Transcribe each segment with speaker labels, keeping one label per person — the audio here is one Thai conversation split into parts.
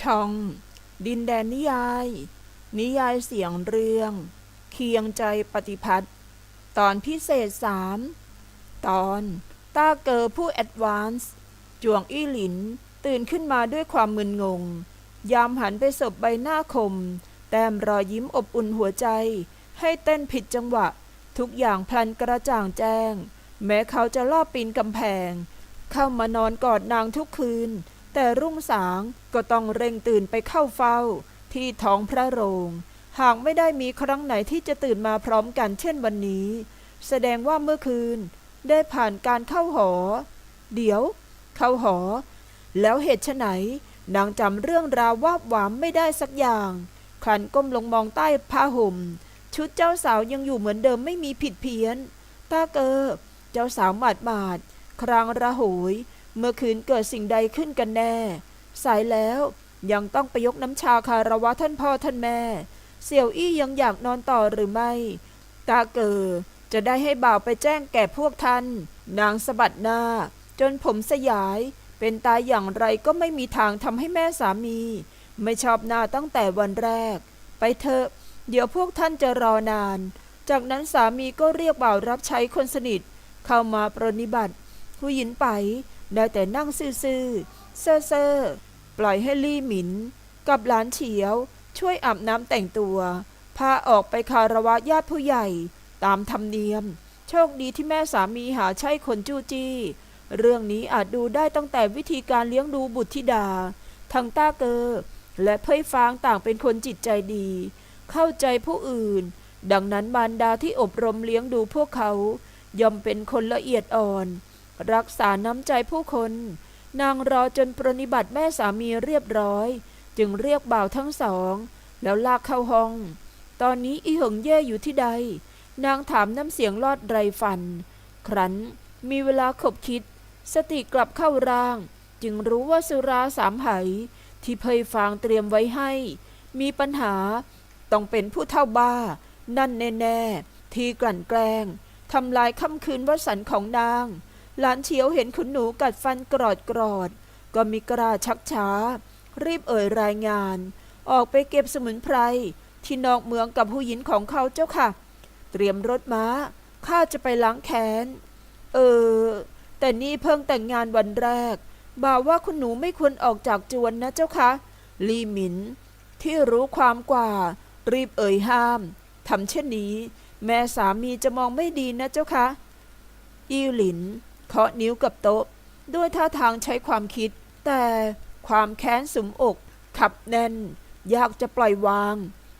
Speaker 1: ช่อง ดินแดนนิยาย นิยายเสียงเรื่อง เคียงใจปฏิพัฒน์ตอนพิเศษสามตอนต้าเกอผู้แอดวานซ์จวงอี้หลิน ตื่นขึ้นมาด้วยความมึนงง ยามหันไปสบใบหน้าคม แต้มรอยยิ้มอบอุ่นหัวใจ ให้เต้นผิดจังหวะ ทุกอย่างพลันกระจ่างแจ้ง แม้เขาจะลอบปีนกำแพง เข้ามานอนกอดนางทุกคืน แต่รุ่งสางก็ต้องเร่งตื่นไปเข้าเฝ้า ที่ท้องพระโรง หากไม่ได้มีครั้งไหนที่จะตื่นมาพร้อมกันเช่นวันนี้ แสดงว่าเมื่อคืน ได้ผ่านการเข้าหอ เดี๋ยว เข้าหอ แล้วเหตุไฉนนางจำเรื่องราววาบหวามไม่ได้สักอย่างครันก้มลงมองใต้ผ้าห่ม ชุดเจ้าสาวยังอยู่เหมือนเดิมไม่มีผิดเพี้ยนตาเกอ เจ้าสาวหมาดหมาดครางระโหย เมื่อคืนเกิดสิ่งใดขึ้นกันแน่ สายแล้วยังต้องไปยกน้ำชาคารวะท่านพ่อท่านแม่ เสี่ยวอี้ยังอยากนอนต่อหรือไม่ตาเกอจะได้ให้บ่าวไปแจ้งแก่พวกท่าน นางสะบัดหน้า จนผมสยาย เป็นตายอย่างไรก็ไม่มีทางทำให้แม่สามี ไม่ชอบหน้าตั้งแต่วันแรก ไปเถอะ เดี๋ยวพวกท่านจะรอนาน จากนั้นสามีก็เรียกบ่าวรับใช้คนสนิท เข้ามาปรนนิบัติ ผู้หญิงไป ได้แต่นั่งซื่อๆเซ่อเซ่อๆปล่อยให้ลี่หมิน กับหลานเฉียว ช่วยอาบน้ำแต่งตัว พาออกไปคารวะญาติผู้ใหญ่ ตามธรรมเนียม โชคดีที่แม่สามีหาใช่คนจู้จี้ เรื่องนี้อาจดูได้ตั้งแต่วิธีการเลี้ยงดูบุตรธิดา ทั้งต้าเกอและเพยฟางต่างเป็นคนจิตใจดี เข้าใจผู้อื่น ดังนั้นมารดาที่อบรมเลี้ยงดูพวกเขาย่อมเป็นคนละเอียดอ่อน รักษาน้ำใจผู้คน นางรอจนปรนิบัติแม่สามีเรียบร้อย จึงเรียกบ่าวทั้งสอง แล้วลากเข้าห้อง ตอนนี้อีหงเย่อยู่ที่ใด นางถามน้ำเสียงลอดไรฟัน ครั้นมีเวลาขบคิด สติกลับเข้าร่าง จึงรู้ว่าสุราสามไหที่เพยฟางเตรียมไว้ให้ มีปัญหาต้องเป็นผู้เท่าบ้า นั่นแน่ ๆ ที่กลั่นแกล้งทำลายค่ำคืนวสันของนาง หลานเฉียวเห็นคุณหนูกัดฟันกรอดกรอด ก็มีกระชักช้า รีบเอ่ยรายงาน ออกไปเก็บสมุนไพร ที่นอกเมืองกับผู้หญิงของเขาเจ้าค่ะ เตรียมรถม้าข้าจะไปล้างแค้น เออ แต่นี่เพิ่งแต่งงานวันแรก บ่าวว่าคุณหนูไม่ควรออกจากจวนนะเจ้าคะลีหมิน ที่รู้ความกว่า รีบเอ่ยห้ามทำเช่นนี้ แม่สามีจะมองไม่ดีนะเจ้าคะ อิวหลิน เคาะนิ้วกับโต๊ะ ด้วยท่าทางใช้ความคิด แต่ความแค้นสุมอก ขับแน่น อยากจะปล่อยวาง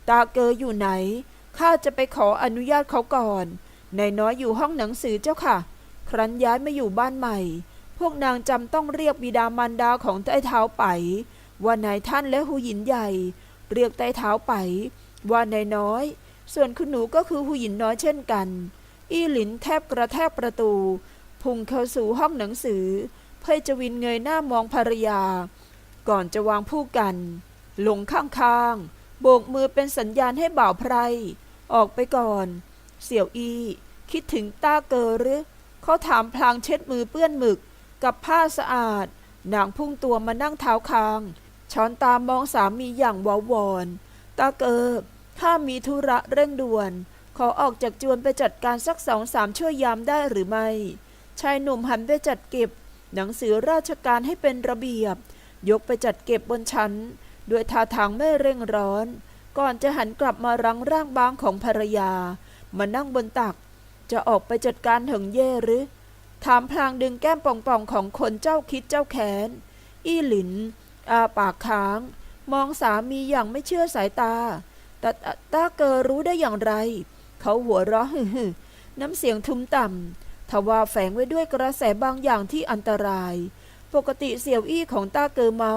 Speaker 1: ตาเกออยู่ไหนข้าจะไปขออนุญาตเขาก่อนนายน้อยอยู่ห้องหนังสือเจ้าค่ะ ครั้นย้ายมาอยู่บ้านใหม่ พวกนางจำต้องเรียกบิดามารดาของใต้เท้าไป ว่านายท่านและหูหยินใหญ่ เรียกใต้เท้าไป ว่านายน้อย ส่วนคุณหนูก็คือหูหยินน้อยเช่นกัน อี้หลินแทบกระแทกประตู พุ่งเข้าสู่ห้องหนังสือ เพื่อจะวินเงยหน้ามองภรรยา ก่อนจะวางผู้กัน ลงข้างๆ โบกมือเป็นสัญญาณให้บ่าวไพร ออกไปก่อน เสี่ยวอี คิดถึงต้าเกอหรือเขาถามพลางเช็ดมือเปื้อนหมึกกับผ้าสะอาดนางพุ่งตัวมานั่งเท้าคาง ช้อนตามมองสามีอย่างวาวอนตาเกอข้ามีธุระเร่งด่วน ขอออกจากจวนไปจัดการสักสองสามช่วยยามได้หรือไม่ ชายหนุ่มหันไปจัดเก็บ หนังสือราชการให้เป็นระเบียบ ยกไปจัดเก็บบนชั้น ด้วยท่าทางไม่เร่งร้อน ก่อนจะหันกลับมารังร่างบางของภรรยา มานั่งบนตัก จะออกไปจัดการเหิงเย่หรือ ถามพลางดึงแก้มป่องๆของคนเจ้าคิดเจ้าแขนอี้หลิน อาปากค้าง มองสามีอย่างไม่เชื่อสายตาแต่ตาเกอรู้ได้อย่างไร เขาหัวเราะฮึ่น้ำเสียงทุ้มต่ำ ทว่าแฝงไว้ด้วยกระแสบางอย่างที่อันตราย ปกติเสี่ยวอี้ของตาเกอเมา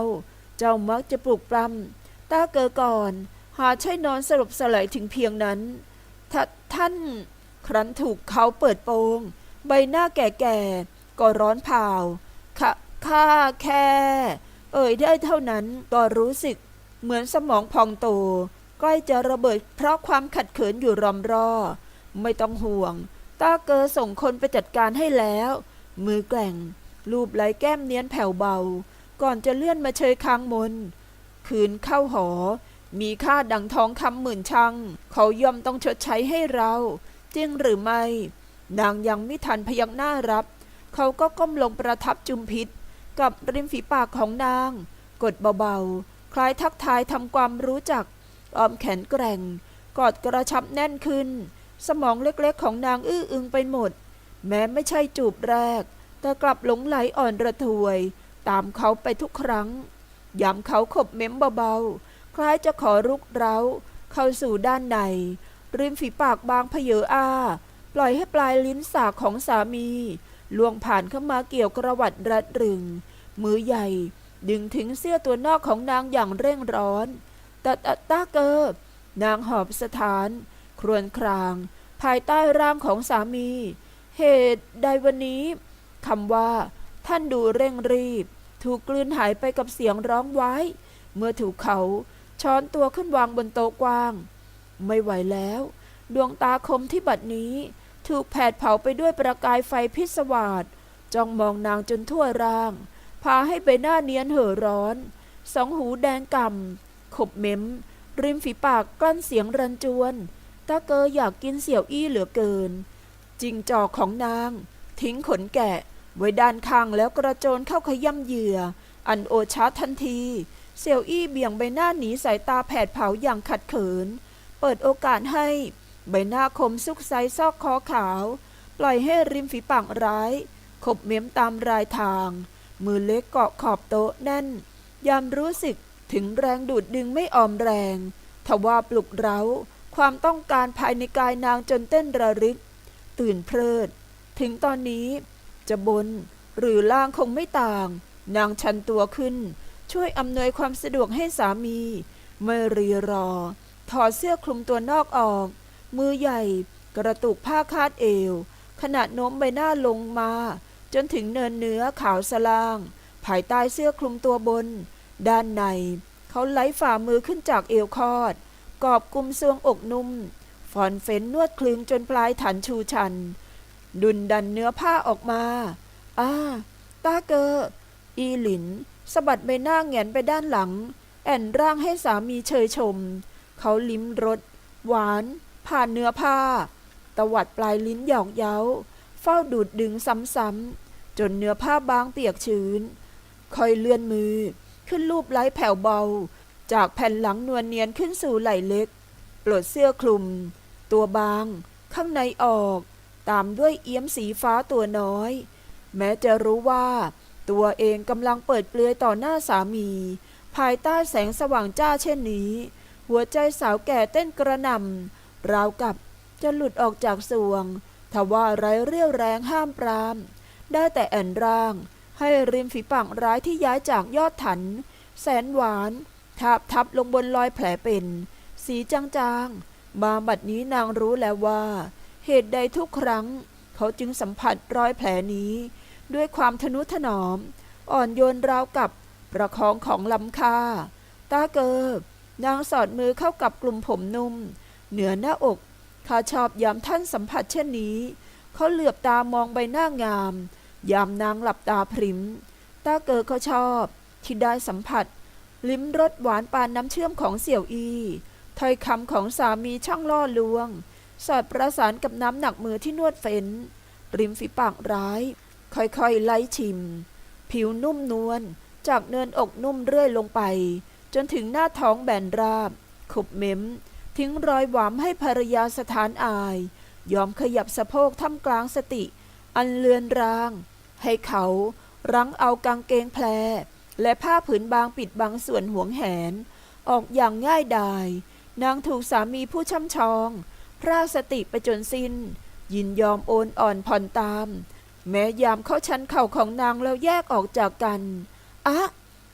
Speaker 1: เจ้ามักจะปลุกปล้ำตาเกอก่อน หาใช่นอนสลบสลายถึงเพียงนั้นทท่านครั้นถูกเขาเปิดโปง ใบหน้าแก่ๆก็ร้อนเผาค่ะข้าแค่ เอ่ยได้เท่านั้นก็รู้สึก เหมือนสมองพองโต ใกล้จะระเบิดเพราะความขัดเขินอยู่รอมรอ ไม่ต้องห่วง ตาเกอส่งคนไปจัดการให้แล้ว มือแกล่ง รูปไหลแก้มเนียนแผ่วเบา ก่อนจะเลื่อนมาเชยค้างมน คืนเข้าหอ มีค่าดังทองคำหมื่นชัง เขาย่อมต้องชดใช้ให้เรา จริงหรือไม่ นางยังไม่ทันพยักหน้ารับ เขาก็ก้มลงประทับจุมพิษ กับริมฝีปากของนาง กดเบาๆ คล้ายทักทายทำความรู้จักออมแขนแกร่ง กอดกระชับแน่นขึ้น สมองเล็กๆของนางอื้ออึงไปหมด แม้ไม่ใช่จูบแรก แต่กลับหลงไหลอ่อนระทวย ตามเขาไปทุกครั้งย้ำเขาขบเม้มเบาๆ คล้ายจะขอรุกเร้า เข้าสู่ด้านใน ริมฝีปากบางเพเยออ้าปล่อยให้ปลายลิ้นสากของสามีล่วงผ่านเข้ามาเกี่ยวกระวัดรัดรึง มือใหญ่ ดึงถึงเสื้อตัวนอกของนางอย่างเร่งร้อนตะตะตาเกิบนางหอบสถาน ครวญคราง ภายใต้ร่างของสามี เหตุใดวันนี้คำว่า ท่านดูเร่งรีบ ถูกกลืนหายไปกับเสียงร้องไว้ เมื่อถูกเขาช้อนตัวขึ้นวางบนโต๊ะกว้าง ไม่ไหวแล้ว ดวงตาคมที่บัดนี้ ถูกแผดเผาไปด้วยประกายไฟพิศวาสจ้องมองนางจนทั่วร่าง พาให้ใบหน้าเนียนเห่อร้อน สองหูแดงก่ำขบเม้ม ริมฝีปากกลั้นเสียงรันจวน ตาเกออยากกินเสี่ยวอี้เหลือเกิน จิงจอกของนาง ทิ้งขนแกะ ไว้ด้านข้างแล้วกระโจนเข้าขย่ำเหยื่อ อันโอชาทันที เสี่ยวอี้เบี่ยงใบหน้าหนีสายตาแผดเผาอย่างขัดเขิน เปิดโอกาสให้ใบหน้าคมซุกไซซอกคอขาว ปล่อยให้ริมฝีปากร้าย ขบเม้มตามรายทาง มือเล็กเกาะขอบโต๊ะแน่น ยามรู้สึกถึงแรงดูดดึงไม่ออมแรง ทว่าปลุกเร้า ความต้องการภายในกายนางจนเต้นระริกตื่นเพลิด ถึงตอนนี้ จะบนหรือล่างคงไม่ต่าง นางชันตัวขึ้น ช่วยอำนวยความสะดวกให้สามีไม่รีรอ ถอดเสื้อคลุมตัวนอกออก มือใหญ่ กระตุกผ้าคาดเอว ขณะโน้มใบหน้าลงมา จนถึงเนินเนื้อขาวสลาง ภายใต้เสื้อคลุมตัวบน ด้านใน เขาไหลฝ่ามือขึ้นจากเอวคอด กอบกุมซวงอกนุ่มฝอนเฟ้นนวดคลึงจนปลายฐานชูชัน ดุนดันเนื้อผ้าออกมาอ้าตาเกอ อีหลินสะบัดใบหน้าแหงนไปด้านหลัง แอนร่างให้สามีเชยชม เขาลิ้มรสหวาน ผ่านเนื้อผ้า ตวัดปลายลิ้นหยอกเย้า เฝ้าดูดดึงซ้ำๆ จนเนื้อผ้าบางเปียกชื้น คอยเลื่อนมือ ขึ้นรูปไล้แผ่วเบา จากแผ่นหลังนวลเนียนขึ้นสู่ไหล่เล็ก ปลดเสื้อคลุม ตัวบาง ข้างในออก ตามด้วยเอี้ยมสีฟ้าตัวน้อย แม้จะรู้ว่า ตัวเองกำลังเปิดเปลือยต่อหน้าสามี ภายใต้แสงสว่างจ้าเช่นนี้ หัวใจสาวแก่เต้นกระหน่ำราวกับจะหลุดออกจากสวงทว่าไร้เรี่ยวแรงห้ามปราม ได้แต่แอนร่าง ให้ริมฝีปากร้ายที่ย้ายจากยอดถัน แสนหวาน ทาบทับลงบนรอยแผลเป็น สีจางๆ มาบัดนี้นางรู้แล้วว่า เหตุใดทุกครั้ง เขาจึงสัมผัสรอยแผลนี้ ด้วยความทนุถนอม อ่อนโยนราวกับประคองของลำค่า ตาเกิบ นางสอดมือเข้ากับกลุ่มผมนุ่ม เหนือหน้าอกข้าชอบยามท่านสัมผัสเช่นนี้ เขาเหลือบตามองใบหน้างาม ยามนางหลับตาพริม ตาเกิดเขาชอบ ที่ได้สัมผัส ลิ้มรสหวานปานน้ำเชื่อมของเสี่ยวอีถ้อยคำของสามีช่างล่อลวง สอดประสานกับน้ำหนักมือที่นวดเฟ้น ริมฝีปากร้าย ค่อยๆ ไล่ชิม ผิวนุ่มนวลจากเนินอกนุ่มเรื่อยลงไป จนถึงหน้าท้องแบนราบ ขบเม้ม ทิ้งรอยหวามให้ภรรยาสถานอาย ยอมขยับสะโพกท่ามกลางสติ อันเลือนราง ให้เขารั้งเอากางเกงแพร และผ้าผืนบางปิดบังส่วนห่วงแหน ออกอย่างง่ายดาย นางถูกสามีผู้ช่ำชอง พรากสติไปจนสิน้น ยินยอมโอนอ่อนผ่อนตาม แม้ยามเข้าชั้นเข่าของนางแล้วแยกออกจากกันอะ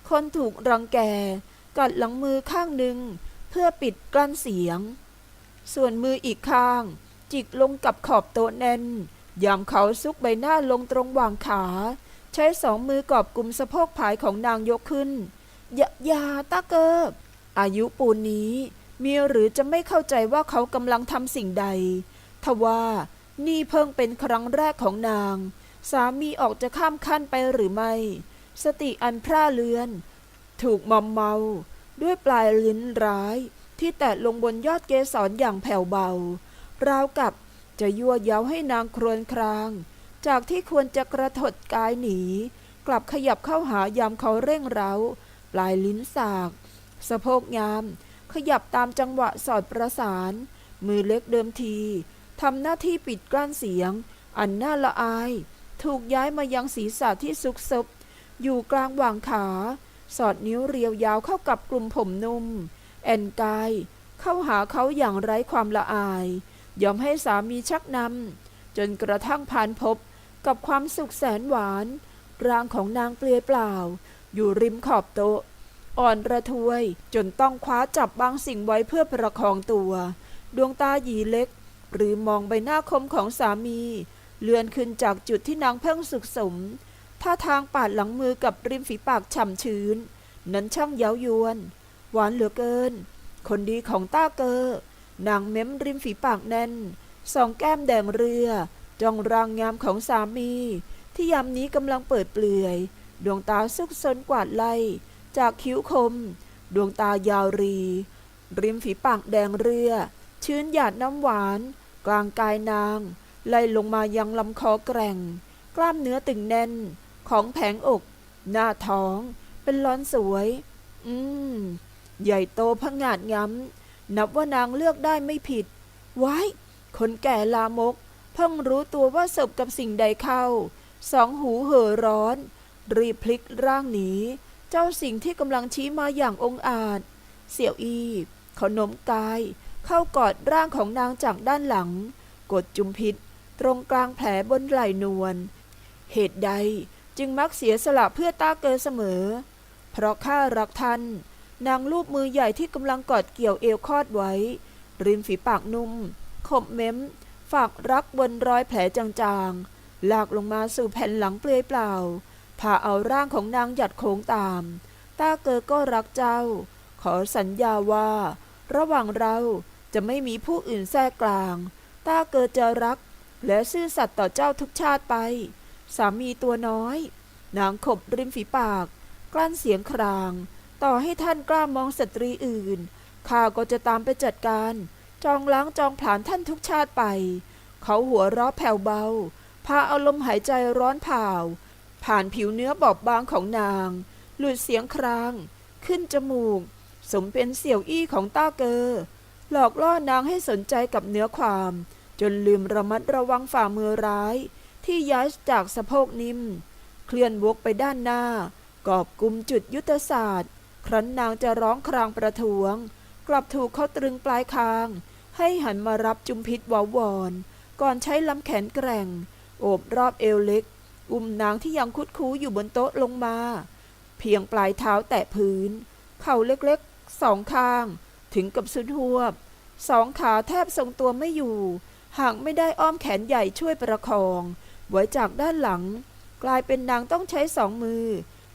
Speaker 1: คนถูกรังแก กัดหลังมือข้างหนึ่ง เพื่อปิดกลั้นเสียง ส่วนมืออีกข้าง จิกลงกับขอบโต๊ะแน่น ยามเขาซุกใบหน้าลงตรงวางขา ช้สองมือกอบกลุ่มสะโพกผายของนางยกขึ้น อย่าอย่าตาเกิบ อายุปูนนี้มีหรือจะไม่เข้าใจว่าเขากำลังทำสิ่งใด ทว่านี่เพิ่งเป็นครั้งแรกของนาง สามีออกจะข้ามขั้นไปหรือไม่ สติอันพร่าเลือน ถูกมอมเมา ด้วยปลายลิ้นร้าย ที่แตะลงบนยอดเกสรอย่างแผ่วเบา ราวกับจะยั่วเย้าให้นางครวญคราง จากที่ควรจะกระถดกายหนี กลับขยับเข้าหายามเขาเร่งเร้า ปลายลิ้นสาก สะโพกงาม ขยับตามจังหวะสอดประสาน มือเล็กเดิมทีทำหน้าที่ปิดกลั้นเสียง อันน่าละอาย ถูกย้ายมายังศีรษะที่ซุกซบอยู่กลางหว่างขา สอดนิ้วเรียวยาวเข้ากับกลุ่มผมนุ่ม แอนกาย เข้าหาเขาอย่างไร้ความละอาย ยอมให้สามีชักนำ จนกระทั่งผ่านพบกับความสุขแสนหวาน ร่างของนางเปลือยเปล่า อยู่ริมขอบโต๊ะ อ่อนระทวยจนต้องคว้าจับบางสิ่งไว้เพื่อประคองตัว ดวงตาหยีเล็ก หรือมองใบหน้าคมของสามี เลื่อนขึ้นจากจุดที่นางเพิ่งสุขสมท่าทางปาดหลังมือกับริมฝีปากฉ่ำชื้น นั้นช่างเย้ายวน หวานเหลือเกิน คนดีของต้าเกอ นางเม้มริมฝีปากแน่น สองแก้มแดงเรือจ้องรางงามของสามี ที่ยามนี้กำลังเปิดเปลือย ดวงตาซุกซนกวาดไล่ จากคิ้วคม ดวงตายาวรี ริมฝีปากแดงเรือ ชื้นหยาดน้ำหวาน กลางกายนาง ไล่ลงมายังลำคอแกร่ง กล้ามเนื้อตึงแน่น ของแผงอก หน้าท้อง เป็นล้อนสวย อืม ใหญ่โตพงาดง้ำนับว่านางเลือกได้ไม่ผิด ไว้ คนแก่ลามก เพิ่งรู้ตัวว่าศพกับสิ่งใดเข้า สองหูเห่อร้อน รีบพลิกร่างหนี เจ้าสิ่งที่กำลังชี้มาอย่างองอาจ เสี่ยวอีเขาโน้มกาย เข้ากอดร่างของนางจากด้านหลัง กดจุมพิษ ตรงกลางแผลบนไหล่นวล เหตุใดจึงมักเสียสละเพื่อต้าเกอเสมอ เพราะข้ารักท่าน นางลูบมือใหญ่ที่กำลังกอดเกี่ยวเอวคอดไว้ ริมฝีปากนุ่ม ขบเม้ม ฝากรักบนรอยแผลจางๆ ลากลงมาสู่แผ่นหลังเปลือยเปล่าพาเอาร่างของนางหยัดโค้งตาม ตาเกอก็รักเจ้า ขอสัญญาว่า ระหว่างเราจะไม่มีผู้อื่นแทรกกลาง ตาเกอจะรัก และซื่อสัตย์ต่อเจ้าทุกชาติไป สามีตัวน้อย นางขบริมฝีปาก กลั้นเสียงคราง ต่อให้ท่านกล้ามองสตรีอื่น ข้าก็จะตามไปจัดการ จองล้างจองผลาญท่านทุกชาติไป เขาหัวเราะแผ่วเบา พาเอาลมหายใจร้อนเผาผ่านผิวเนื้อบอบบางของนาง หลุดเสียงคราง ขึ้นจมูก สมเป็นเสี่ยวอี้ของต้าเกอ หลอกล่อนางให้สนใจกับเนื้อความ จนลืมระมัดระวังฝ่ามือร้าย ที่ย้ายจากสะโพกนิ่ม เคลื่อนวกไปด้านหน้า กอบกุมจุดยุทธศาสตร์ ครั้นนางจะร้องครางประท้วง กลับถูกเขาตรึงปลายคาง ให้หันมารับจุมพิษวาวอน ก่อนใช้ลำแขนแกร่ง โอบรอบเอวเล็ก อุ้มนางที่ยังคุดคู้อยู่บนโต๊ะลงมา เพียงปลายเท้าแตะพื้น เข่าเล็กๆสองข้าง ถึงกับสุดหวบ สองขาแทบทรงตัวไม่อยู่ หากไม่ได้อ้อมแขนใหญ่ช่วยประคอง ไว้จากด้านหลัง กลายเป็นนางต้องใช้สองมือ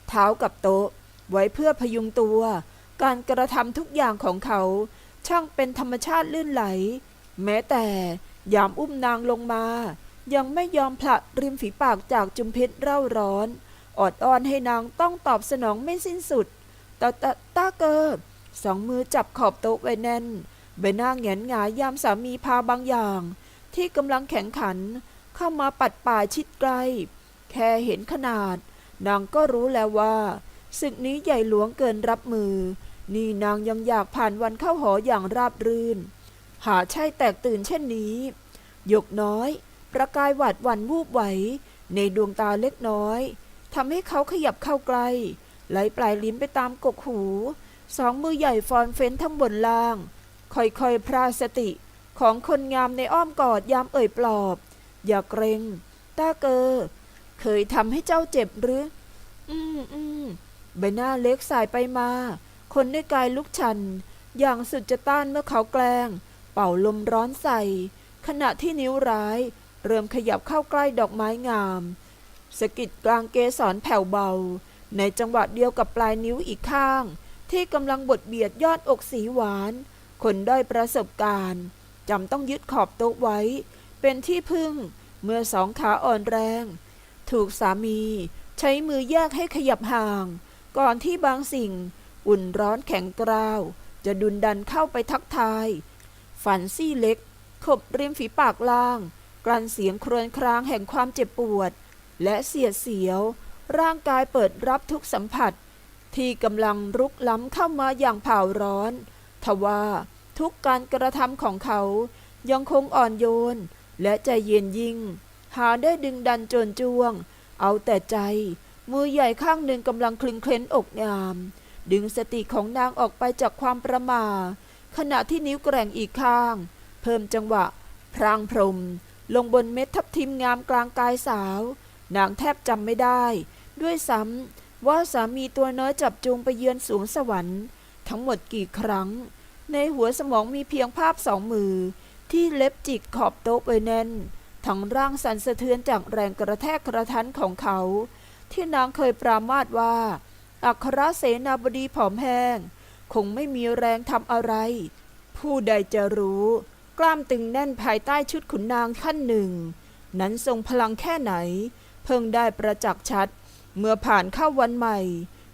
Speaker 1: เท้ากับโต๊ะ ไว้เพื่อพยุงตัว การกระทำทุกอย่างของเขา ช่างเป็นธรรมชาติลื่นไหล แม้แต่ยามอุ้มนางลงมา ยังไม่ยอมผลัดริมฝีปากจากจุมพิษเร่าร้อนอดอ้อนให้นางต้องตอบสนองไม่สิ้นสุดตาตาตาเกิบสองมือจับขอบโต๊ะไว้แน่นใบหน้าแหงนหงายยามสามีพาบางอย่าง ที่กำลังแข็งขัน เข้ามาปัดป่ายชิดใกล แค่เห็นขนาด นางก็รู้แล้วว่าศึกนี้ใหญ่หลวงเกินรับมือ นี่นางยังอยากผ่านวันเข้าหออย่างราบรื่น หาใช่แตกตื่นเช่นนี้หยกน้อย ประกายหวาดหวันวูบไหว ในดวงตาเล็กน้อยทำให้เขาขยับเข้าใกล้ไหลปลายลิ้นไปตามกกหู สองมือใหญ่ฟอนเฟ้นทั้งบนล่าง ค่อยๆพราสติของคนงามในอ้อมกอดยามเอ่ยปลอบ อย่าเกรงต้าเกอ เคยทำให้เจ้าเจ็บหรือ อืมอืมใบหน้าเล็กสายไปมา คนด้วยกายลุกชัน อย่างสุดจะต้านเมื่อเขาแกล้ง เป่าลมร้อนใส่ ขณะที่นิ้วร้าย เริ่มขยับเข้าใกล้ดอกไม้งามสะกิดกลางเกสรแผ่วเบา ในจังหวะเดียวกับปลายนิ้วอีกข้าง ที่กำลังบดเบียดยอดอกสีหวาน คนด้อยประสบการณ์จำต้องยึดขอบโต๊ะไว้ เป็นที่พึ่ง เมื่อสองขาอ่อนแรง ถูกสามี ใช้มือแยกให้ขยับห่าง ก่อนที่บางสิ่ง อุ่นร้อนแข็งกร้าว จะดุนดันเข้าไปทักทาย ฝันซี่เล็ก ขบริมฝีปากล่าง กลั้นเสียงครวญครางแห่งความเจ็บปวด และเสียดเสียว ร่างกายเปิดรับทุกสัมผัส ที่กำลังรุกล้ำเข้ามาอย่างเผาร้อน ทว่าทุกการกระทำของเขายังคงอ่อนโยน และใจเย็นยิ่ง หาได้ดึงดันโจนจ้วง เอาแต่ใจ มือใหญ่ข้างหนึ่งกำลังคลึงเคล้นอกงาม ดึงสติของนางออกไปจากความประมา ขณะที่นิ้วแกร่งอีกข้าง เพิ่มจังหวะ พรางพรม ลงบนเม็ดทับทิมงามกลางกายสาว นางแทบจำไม่ได้ ด้วยซ้ำว่าสามีตัวน้อยจับจูงไปเยือนสวงสวรรค์ ทั้งหมดกี่ครั้ง ในหัวสมองมีเพียงภาพสองมือ ที่เล็บจิกขอบโต๊ะไปแน่น ทั้งร่างสั่นสะเทือนจากแรงกระแทกกระทันของเขา ที่นางเคยปรามาสว่า อัครเสนาบดีผอมแห้ง คงไม่มีแรงทำอะไร ผู้ใดจะรู้ กล้ามตึงแน่นภายใต้ชุดขุนนางขั้นหนึ่ง นั้นทรงพลังแค่ไหน เพิ่งได้ประจักษ์ชัด เมื่อผ่านเข้าวันใหม่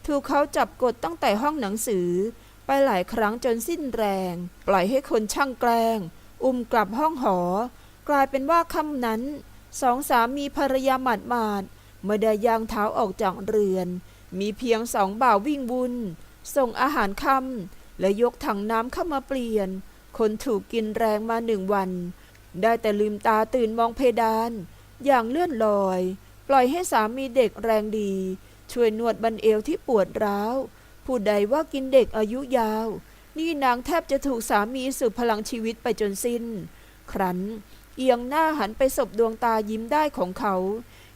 Speaker 1: ถูกเขาจับกดตั้งแต่ห้องหนังสือ ไปหลายครั้งจนสิ้นแรง ปล่อยให้คนช่างแกล้ง อุ้มกลับห้องหอ กลายเป็นว่าค่ำนั้นสองสามีภรรยาหมาดหมาดๆเมื่อได้ย่างเท้าออกจากเรือน มีเพียงสองบ่าววิ่งบุญ ส่งอาหารคำและยกถังน้ำเข้ามาเปลี่ยน คนถูกกินแรงมาหนึ่งวัน ได้แต่ลืมตาตื่นมองเพดาน อย่างเลื่อนลอย ปล่อยให้สามีเด็กแรงดี ช่วยนวดบันเอวที่ปวดร้าว ผู้ใดว่ากินเด็กอายุยาว นี่นางแทบจะถูกสามีสูบพลังชีวิตไปจนสิ้น ครั้น เอียงหน้าหันไปสบดวงตายิ้มได้ของเขา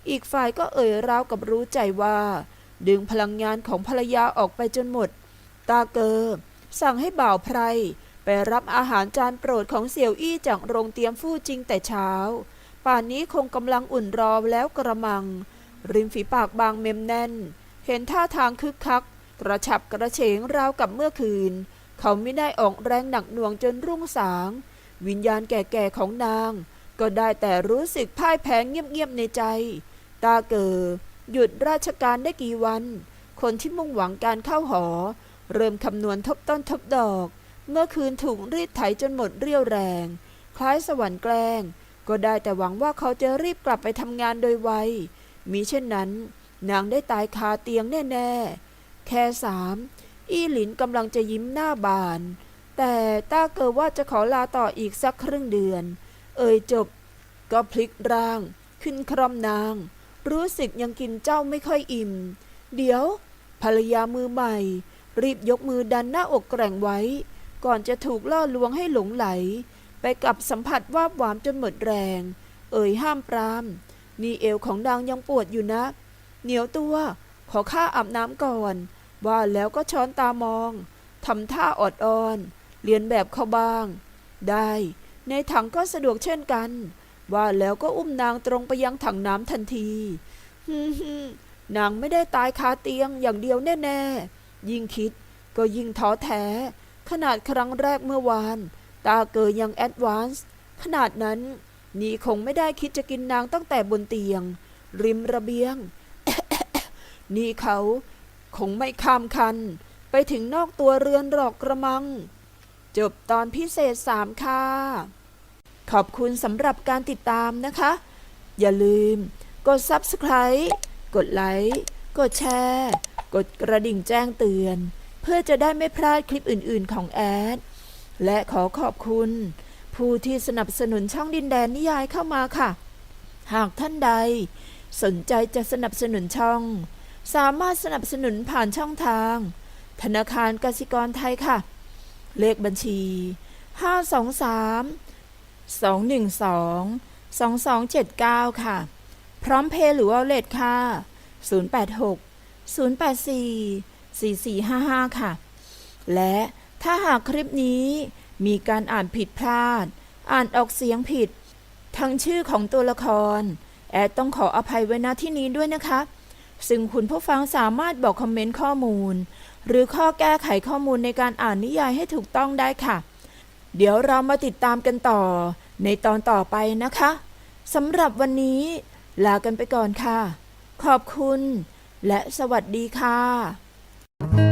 Speaker 1: อีกฝ่ายก็เอ่ยราวกับรู้ใจว่า ดึงพลังงานของภรรยาออกไปจนหมด ตาเกอสั่งให้บ่าวไพรไปรับอาหารจานโปรดของเสี่ยวอี้จากโรงเตรียมฟู่จริงแต่เช้า ป่านนี้คงกำลังอุ่นรอแล้วกระมัง ริมฝีปากบางเมมแน่น เห็นท่าทางคึกคัก กระฉับกระเฉงราวกับเมื่อคืน เขาไม่ได้ออกแรงหนักหน่วงจนรุ่งสาง วิญญาณแก่ๆของนาง ก็ได้แต่รู้สึกพ่ายแพ้เงียบๆในใจ ตาเกอ หยุดราชการได้กี่วัน คนที่มุ่งหวังการเข้าหอ เริ่มคำนวณทบต้นทบดอก เมื่อคืนถูกรีดไถจนหมดเรี่ยวแรง คล้ายสวรรค์แกล้ง ก็ได้แต่หวังว่าเขาจะรีบกลับไปทำงานโดยไวมิเช่นนั้น นางได้ตายคาเตียงแน่ ๆ แค่สามอี้หลินกำลังจะยิ้มหน้าบาน แต่ต้าเกิดว่าจะขอลาต่ออีกสักครึ่งเดือน เอ่ยจบ ก็พลิกร่าง ขึ้นคร่อมนาง รู้สึกยังกินเจ้าไม่ค่อยอิ่ม เดี๋ยว ภรรยามือใหม่ รีบยกมือดันหน้าอกแกร่งไว้ ก่อนจะถูกล่อลวงให้หลงไหล ไปกับสัมผัสวาบหวามจนหมดแรง เอ่ยห้ามปราม นี่เอวของนางยังปวดอยู่นะ เหนียวตัว ขอข้าอาบน้ำก่อน ว่าแล้วก็ช้อนตามองทำท่าอดอ่อน เรียนแบบเขาบ้าง ได้ ในถังก็สะดวกเช่นกัน ว่าแล้วก็อุ้มนางตรงไปยังถังน้ำทันทีฮึมนางไม่ได้ตายคาเตียงอย่างเดียวแน่ๆ ยิ่งคิดก็ยิ่งท้อแท้ ขนาดครั้งแรกเมื่อวาน ตาเกยยังแอดวานซ์ขนาดนั้น นี่คงไม่ได้คิดจะกินนางตั้งแต่บนเตียง ริมระเบียง นี่เขาคงไม่ข้ามคัน ไปถึงนอกตัวเรือนหรอกกระมัง จบตอนพิเศษสามค่ะ ขอบคุณสำหรับการติดตามนะคะ อย่าลืม กด Subscribe กดไลค์ กดแชร์ กดกระดิ่งแจ้งเตือน เพื่อจะได้ไม่พลาดคลิปอื่น ๆ ของแอด และขอขอบคุณ ผู้ที่สนับสนุนช่องดินแดนนิยายเข้ามาค่ะ หากท่านใด สนใจจะสนับสนุนช่อง สามารถสนับสนุนผ่านช่องทาง ธนาคารกสิกรไทยค่ะ เลขบัญชี 523 212 2279 ค่ะ พร้อมเพย์หรือว่าเลทค่ะ 086 084 4455 ค่ะ และถ้าหากคลิปนี้มีการอ่านผิดพลาด อ่านออกเสียงผิด ทั้งชื่อของตัวละคร แอดต้องขออภัยไว้ณที่นี้ด้วยนะคะ ซึ่งคุณผู้ฟังสามารถบอกคอมเมนต์ข้อมูล หรือข้อแก้ไขข้อมูลในการอ่านนิยายให้ถูกต้องได้ค่ะ เดี๋ยวเรามาติดตามกันต่อ ในตอนต่อไปนะคะสำหรับวันนี้ลากันไปก่อนค่ะ ขอบคุณ และสวัสดีค่ะ